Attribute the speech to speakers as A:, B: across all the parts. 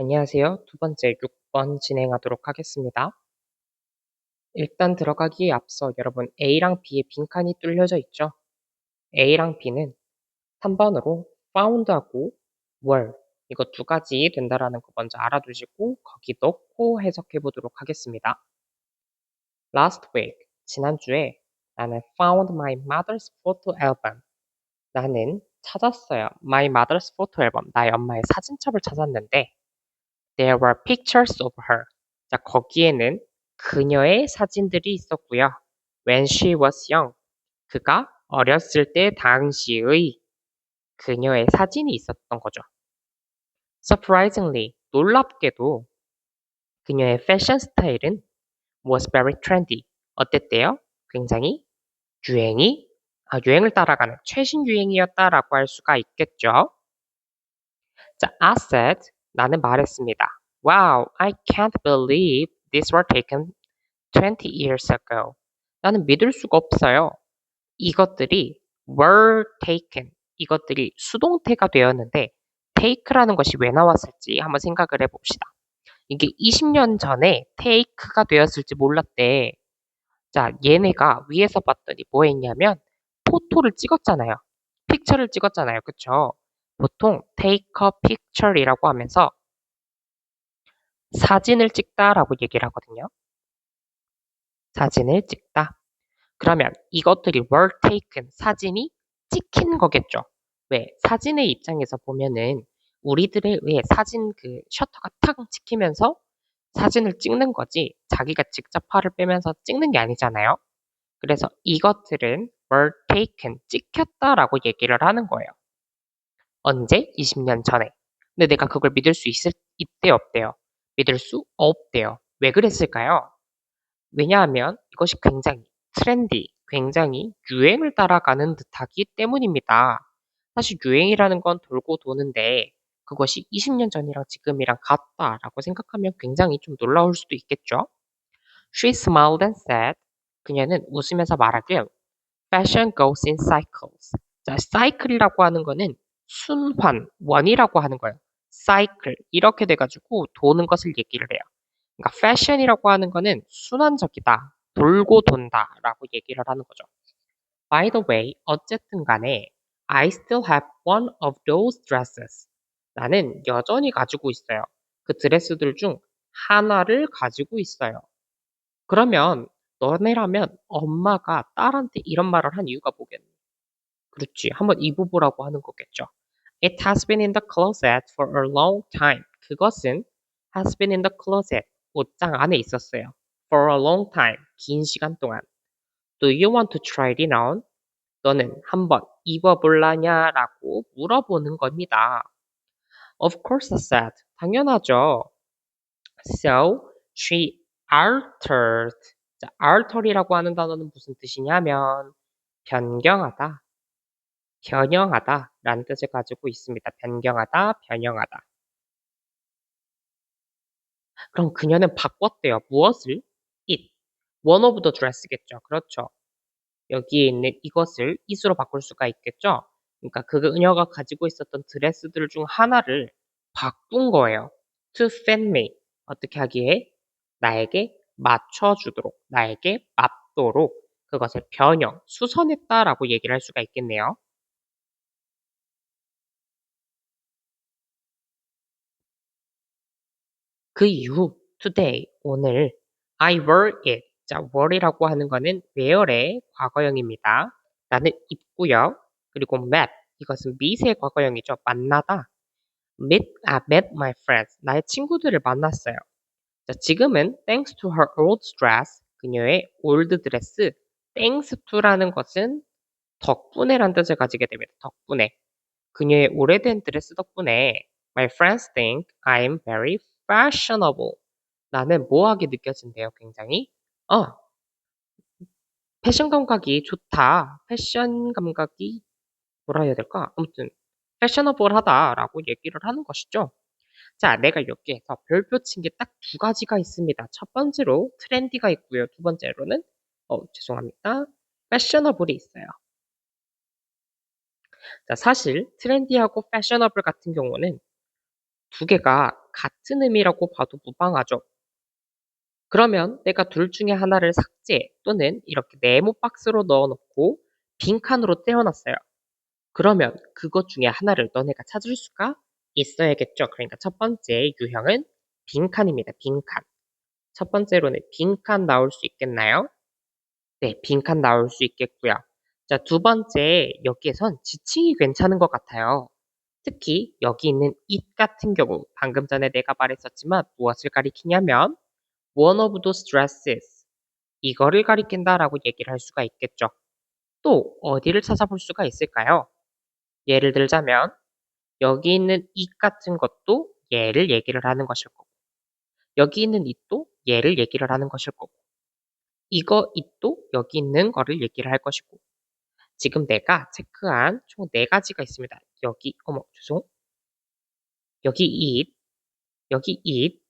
A: 안녕하세요. 두 번째 6번 진행하도록 하겠습니다. 일단 들어가기에 앞서 여러분 A랑 B의 빈칸이 뚫려져 있죠? A랑 B는 3번으로 found하고 were 이거 두 가지 된다라는 거 먼저 알아두시고 거기 넣고 해석해 보도록 하겠습니다. Last week, 지난주에 나는 found my mother's photo album. 나는 찾았어요. My mother's photo album. 나의 엄마의 사진첩을 찾았는데 There were pictures of her. 자, 거기에는 그녀의 사진들이 있었고요. When she was young. 그가 어렸을 때 당시의 그녀의 사진이 있었던 거죠. Surprisingly, 놀랍게도 그녀의 패션 스타일은 was very trendy. 어땠대요? 굉장히 유행이 아, 유행을 따라가는 최신 유행이었다라고 할 수가 있겠죠. 자, I said 나는 말했습니다. Wow, I can't believe these were taken 20 years ago. 나는 믿을 수가 없어요. 이것들이 were taken. 이것들이 수동태가 되었는데 take라는 것이 왜 나왔을지 한번 생각을 해봅시다. 이게 20년 전에 take가 되었을지 몰랐대. 자, 얘네가 위에서 봤더니 뭐 했냐면 포토를 찍었잖아요. 픽처를 찍었잖아요. 그쵸? 보통 take a picture이라고 하면서 사진을 찍다라고 얘기를 하거든요. 사진을 찍다. 그러면 이것들이 were taken, 사진이 찍힌 거겠죠. 왜? 사진의 입장에서 보면은 우리들에 의해 사진 그 셔터가 탁 찍히면서 사진을 찍는 거지 자기가 직접 팔을 빼면서 찍는 게 아니잖아요. 그래서 이것들은 were taken, 찍혔다라고 얘기를 하는 거예요. 언제? 20년 전에. 근데 내가 그걸 믿을 수 있을, 있대 없대요. 믿을 수 없대요. 왜 그랬을까요? 왜냐하면 이것이 굉장히 트렌디, 굉장히 유행을 따라가는 듯하기 때문입니다. 사실 유행이라는 건 돌고 도는데 그것이 20년 전이랑 지금이랑 같다라고 생각하면 굉장히 좀 놀라울 수도 있겠죠. She smiled and said, 그녀는 웃으면서 말하길, Fashion goes in cycles. 자, cycle이라고 하는 거는 순환, 원이라고 하는 거예요. Cycle 이렇게 돼가지고 도는 것을 얘기를 해요. 그러니까 fashion이라고 하는 거는 순환적이다, 돌고 돈다라고 얘기를 하는 거죠. By the way, 어쨌든 간에 I still have one of those dresses. 나는 여전히 가지고 있어요. 그 드레스들 중 하나를 가지고 있어요. 그러면 너네라면 엄마가 딸한테 이런 말을 한 이유가 뭐겠니? 그렇지. 한번 입어보라고 하는 거겠죠. It has been in the closet for a long time. 그것은 has been in the closet. 옷장 안에 있었어요. For a long time. 긴 시간 동안. Do you want to try it on? 너는 한번 입어볼라냐 라고 물어보는 겁니다. Of course I said. 당연하죠. So she altered. 자, alter이라고 하는 단어는 무슨 뜻이냐면 변경하다, 변형하다 라는 뜻을 가지고 있습니다. 변경하다, 변형하다. 그럼 그녀는 바꿨대요. 무엇을? it. one of the dress겠죠. 그렇죠. 여기에 있는 이것을 it으로 바꿀 수가 있겠죠. 그러니까 그녀가 가지고 있었던 드레스들 중 하나를 바꾼 거예요. to fit me. 어떻게 하기에? 나에게 맞춰주도록, 나에게 맞도록 그것을 변형, 수선했다라고 얘기를 할 수가 있겠네요. 그 이후 today, 오늘 I wear it. 자, wear이라고 하는 거는 wear의 과거형입니다. 나는 입고요. 그리고 met, 이것은 meet의 과거형이죠. 만나다. meet, 아, met my friends. 나의 친구들을 만났어요. 자, 지금은 thanks to her old dress, 그녀의 old dress, thanks to라는 것은 덕분에란 뜻을 가지게 됩니다. 덕분에. 그녀의 오래된 드레스 덕분에 my friends think I'm very fashionable. 나는 뭐하게 느껴진대요, 굉장히. 어, 패션 감각이 좋다. 패션 감각이 뭐라 해야 될까? 아무튼 패셔너블하다라고 얘기를 하는 것이죠. 자, 내가 여기에서 별표 친 게 딱 두 가지가 있습니다. 첫 번째로 트렌디가 있고요. 두 번째로는 어, 죄송합니다. 패셔너블이 있어요. 자, 사실 트렌디하고 패셔너블 같은 경우는 두 개가 같은 의미라고 봐도 무방하죠. 그러면 내가 둘 중에 하나를 삭제 또는 이렇게 네모 박스로 넣어놓고 빈칸으로 떼어놨어요. 그러면 그것 중에 하나를 너네가 찾을 수가 있어야겠죠. 그러니까 첫 번째 유형은 빈칸입니다. 빈칸. 첫 번째로는 빈칸 나올 수 있겠나요? 네, 빈칸 나올 수 있겠고요. 자, 두 번째, 여기에선 지칭이 괜찮은 것 같아요. 특히 여기 있는 it 같은 경우, 방금 전에 내가 말했었지만 무엇을 가리키냐면 one of those dresses 이거를 가리킨다라고 얘기를 할 수가 있겠죠. 또 어디를 찾아볼 수가 있을까요? 예를 들자면 여기 있는 it 같은 것도 얘를 얘기를 하는 것일 거고 여기 있는 it도 얘를 얘기를 하는 것일 거고 이거 it도 여기 있는 거를 얘기를 할 것이고 지금 내가 체크한 총네 가지가 있습니다. 여기 어머 죄송 여기 it 여기 it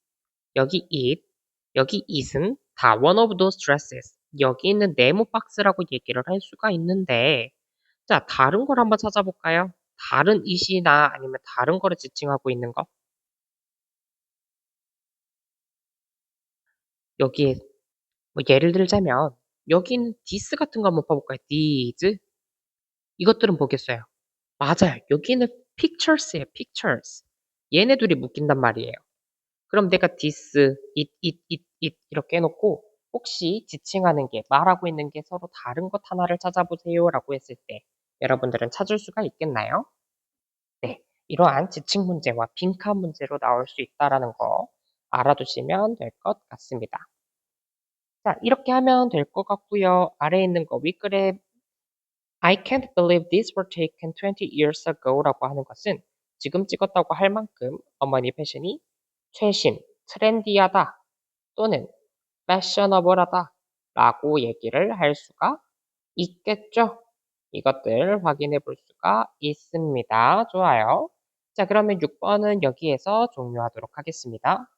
A: 여기 it 여기 it은 다 one of those dresses 여기 있는 네모 박스라고 얘기를 할 수가 있는데 자 다른 걸 한번 찾아볼까요? 다른 it이나 아니면 다른 거를 지칭하고 있는 거 여기에 뭐 예를 들자면 여기 있는 this 같은 거 한번 봐볼까요? these 이것들은 뭐겠어요? 맞아요. 여기는 pictures예요. pictures. 얘네 둘이 묶인단 말이에요. 그럼 내가 this, it, it, it, it 이렇게 해놓고 혹시 지칭하는 게 말하고 있는 게 서로 다른 것 하나를 찾아보세요 라고 했을 때 여러분들은 찾을 수가 있겠나요? 네, 이러한 지칭 문제와 빈칸 문제로 나올 수 있다라는 거 알아두시면 될 것 같습니다. 자, 이렇게 하면 될 것 같고요. 아래에 있는 거 윗글에 I can't believe these were taken 20 years ago 라고 하는 것은 지금 찍었다고 할 만큼 어머니 패션이 최신, 트렌디하다 또는 패셔너블하다 라고 얘기를 할 수가 있겠죠. 이것들 확인해 볼 수가 있습니다. 좋아요. 자, 그러면 6번은 여기에서 종료하도록 하겠습니다.